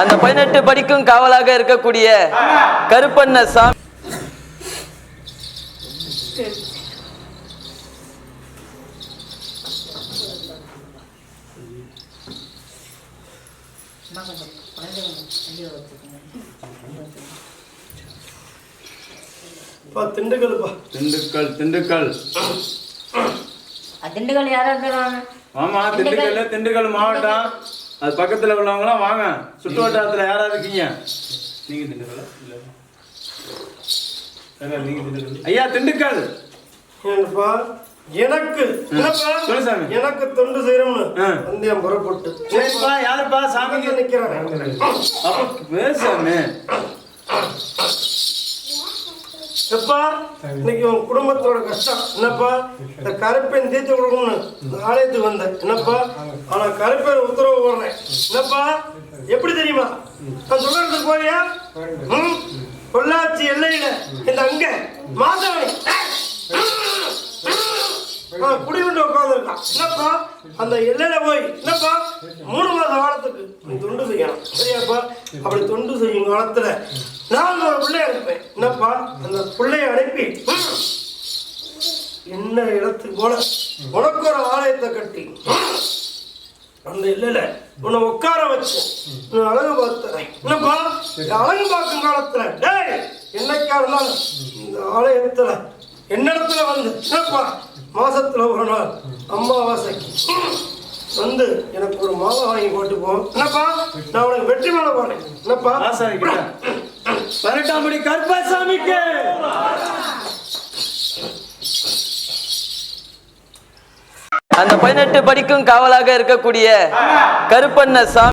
அந்த பதினெட்டு படிக்கும் காவலாக இருக்கக்கூடிய கருப்பண்ண சாமி. திண்டுக்கல் திண்டுக்கல் அது திண்டுக்கல் யாரா இருக்கிறாங்க ஆமா திண்டுக்கல் திண்டுக்கல் மாவட்டம். அது பக்கத்துல உள்ளவங்களாம் வாங்க. சுற்று வட்டாரத்துல யாரா இருக்கீங்க? நீங்க திண்டுக்கல் நீங்க திண்டுக்கல் ஐயா திண்டுக்கல். எனக்கு என்னப்பா சாமி. எனக்கு தொண்டு செய்யணும்னு ஆ. வந்தேன் புறப்பட்டு. சரிப்பா யாருப்பா? சாமிக்கு நிக்கிறேன். அப்ப பேசாம எப்பா? இன்னைக்கு உன் குடும்பத்தோட கஷ்டம். என்னப்பா? இந்த கருப்பையன் தீர்த்து கொடுக்கணும்னு ஆலயத்துக்கு வந்தேன். என்னப்பா? ஆனா கருப்பையன் உத்தரவு போடுறேன். என்னப்பா? எப்படி தெரியுமா? நான் சொல்றது போறியா? பொள்ளாச்சி எல்லையில இந்த அங்க மாதவனி. குடிவிட்டு உட்காந்துருக்கான் என்னப்பா? அந்த எல்லையில போய் என்னப்பா? மூணு மாத காலத்துக்கு நீ தொண்டு செய்யணும். சரியாப்பா? அப்படி தொண்டு செய்யும் காலத்துல நான் ஒரு அந்த பிள்ளைய அனுப்பி என்ன இடத்துக்கு போல? உனக்கு ஒரு ஆலயத்தை கட்டி. அந்த இல்லைல உன்னை உட்கார வச்சு அழகு பார்த்தேன் என்னப்பா? இந்த அழகு பார்க்கும் காலத்துல டேய் என்னைக்கா இருந்தாலும் இந்த ஆலயத்துல என்னிடத்துல வந்து என்னப்பா? மாசத்துல ஒரு நாள் அம்மாவாசைக்கு வந்து எனக்கு ஒரு மாலை வாங்கி போட்டு போ என்னப்பா? நான் உனக்கு வெற்றி மேல போனேன் என்னப்பா? படி கருப்பசாமிக்கு. அந்த பதினெட்டு படிக்கும் காவலாக இருக்கக்கூடிய கருப்பண்ண சாமி